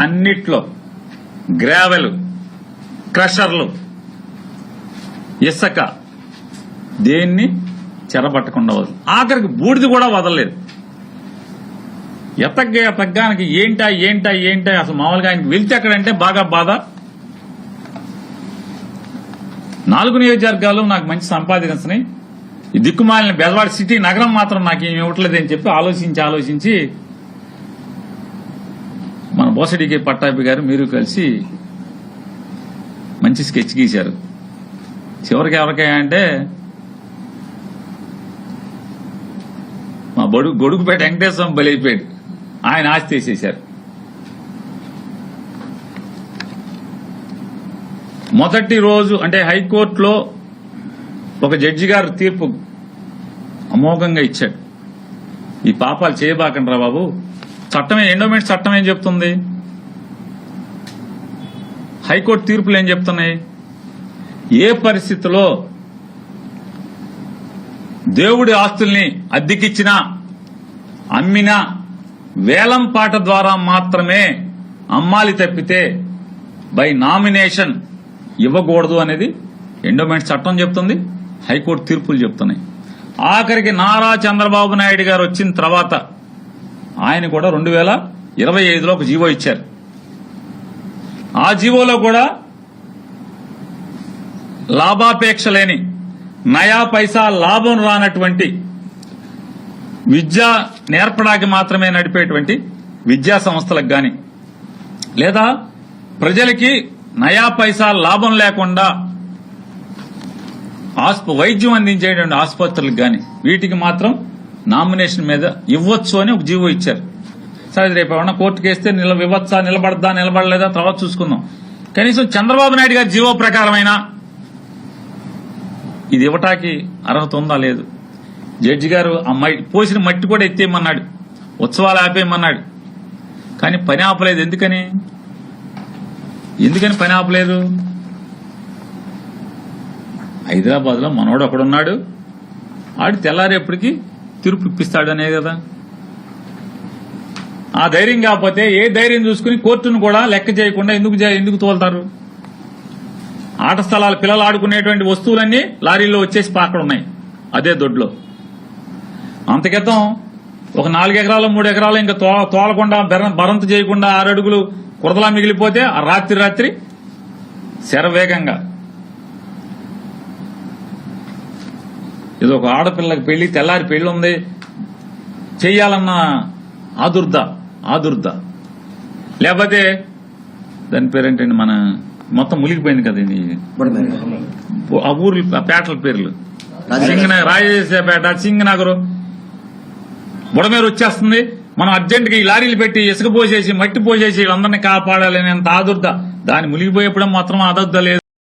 అన్నిట్లో గ్రావెల్ క్రషర్లు ఇసుక దేన్ని చెరబట్టకుండా వదలదు ఆఖరికి బూడిది కూడా వదలలేదు. ఎతగ్గ ఎతగ్గానికి ఏంటా ఏంటా ఏంటా అసలు మామూలుగా ఆయనకి వెళ్తే ఎక్కడంటే బాగా బాధ. నాలుగు నియోజకవర్గాలు నాకు మంచి సంపాదించినాయి ఈ దిక్కుమాలిన బెజవాడ సిటీ నగరం మాత్రం నాకు ఏమి ఇవ్వట్లేదు అని చెప్పి ఆలోచించి ఆలోచించి బోసడికి పట్టాభి గారు మీరు కలిసి మంచి స్కెచ్ గీశారు. చివరికి ఎవరికాయ అంటే మా బొడుగు గొడుగుపేట వెంకటేశ్వరం బలైపోయాడు. ఆయన ఆస్తి తీసేశారు. మొదటి రోజు అంటే హైకోర్టులో ఒక జడ్జి గారు తీర్పు అమోఘంగా ఇచ్చాడు. ఈ పాపాలు చేయబాకండి రా బాబు. చట్టం ఎండోమెంట్ చట్టం ఏం చెప్తుంది. హైకోర్టు తీర్పులు ఏం చెప్తున్నాయి? ఏ పరిస్థితిలో దేవుడి ఆస్తుల్ని అద్దెకిచ్చినా అమ్మినా వేలం పాట ద్వారా మాత్రమే అమ్మాలి తప్పితే బై నామినేషన్ ఇవ్వకూడదు అనేది ఎండోమెంట్ చట్టం చెప్తుంది హైకోర్టు తీర్పులు చెప్తున్నాయి. ఆఖరికి నారా చంద్రబాబు నాయుడు గారు వచ్చిన తర్వాత ఆయన కూడా రెండు వేల ఇరవై ఐదులో ఒక జీవో ఇచ్చారు. ఆ జీవోలో కూడా లాభాపేక్ష లేని నయా పైసా లాభం రానటువంటి విద్య నేర్పడానికి మాత్రమే నడిపేటువంటి విద్యా సంస్థలకు గాని లేదా ప్రజలకి నయా పైసా లాభం లేకుండా ఆస్ప వైద్యం అందించేటువంటి ఆసుపత్రులకు గాని వీటికి మాత్రం నామినేషన్ మీద ఇవ్వచ్చు అని ఒక జీవో ఇచ్చారు. సరే రేపు ఏమన్నా కోర్టుకు వేస్తే నిల ఇవ్వచ్చా నిలబడదా నిలబడలేదా? తర్వాత చూసుకుందాం. కనీసం చంద్రబాబు నాయుడు గారి జీవో ప్రకారమైనా ఇది ఇవ్వటానికి అర్హత ఉందా లేదు. జడ్జి గారు ఆ పోసిన మట్టి కూడా ఎత్తేయమన్నాడు. ఉత్సవాలు ఆపేయమన్నాడు. కానీ పని ఆపలేదు. ఎందుకని? ఎందుకని పని ఆపలేదు? హైదరాబాద్లో మనోడు ఒకడున్నాడు. ఆడు తెల్లారేపటికి తీర్పు ఇప్పిస్తాడు అనే కదా. ఆ ధైర్యం కాకపోతే ఏ ధైర్యం చూసుకుని కోర్టును కూడా లెక్క చేయకుండా ఎందుకు చే- ఎందుకు తోలుతారు? ఆట స్థలాలు పిల్లలు ఆడుకునేటువంటి వస్తువులన్నీ లారీల్లో వచ్చేసి అక్కడ ఉన్నాయి. అదే దొడ్లో. అంతకితం ఒక నాలుగు ఎకరాలు మూడు ఎకరాలు ఇంకా తో- తోలకుండా బెర- బరంత చేయకుండా ఆరు అడుగులు కురదలా మిగిలిపోతే ఆ రాత్రి రాత్రి శరవేగంగా. ఇది ఒక ఆడపిల్లకి పెళ్ళి తెల్లారి పెళ్ళి ఉంది చెయ్యాలన్న ఆదుర్ద. ఆదుర్ద లేకపోతే దాని పేరేంటండి మన మొత్తం మునిగిపోయింది కదా ఇది. ఆ ఊర్లు ఆ పేటల పేర్లు. సింగనగర్ రాజేశపేట సింగనగర్. బుడమేరు వచ్చేస్తుంది. మనం అర్జెంట్గా ఈ లారీలు పెట్టి ఇసుక పోసేసి మట్టి పోసేసి వీళ్ళందరినీ కాపాడాలనేంత ఆదుర్ద. దాన్ని మునిగిపోయేప్పుడు మాత్రం ఆదుర్ద లేదు.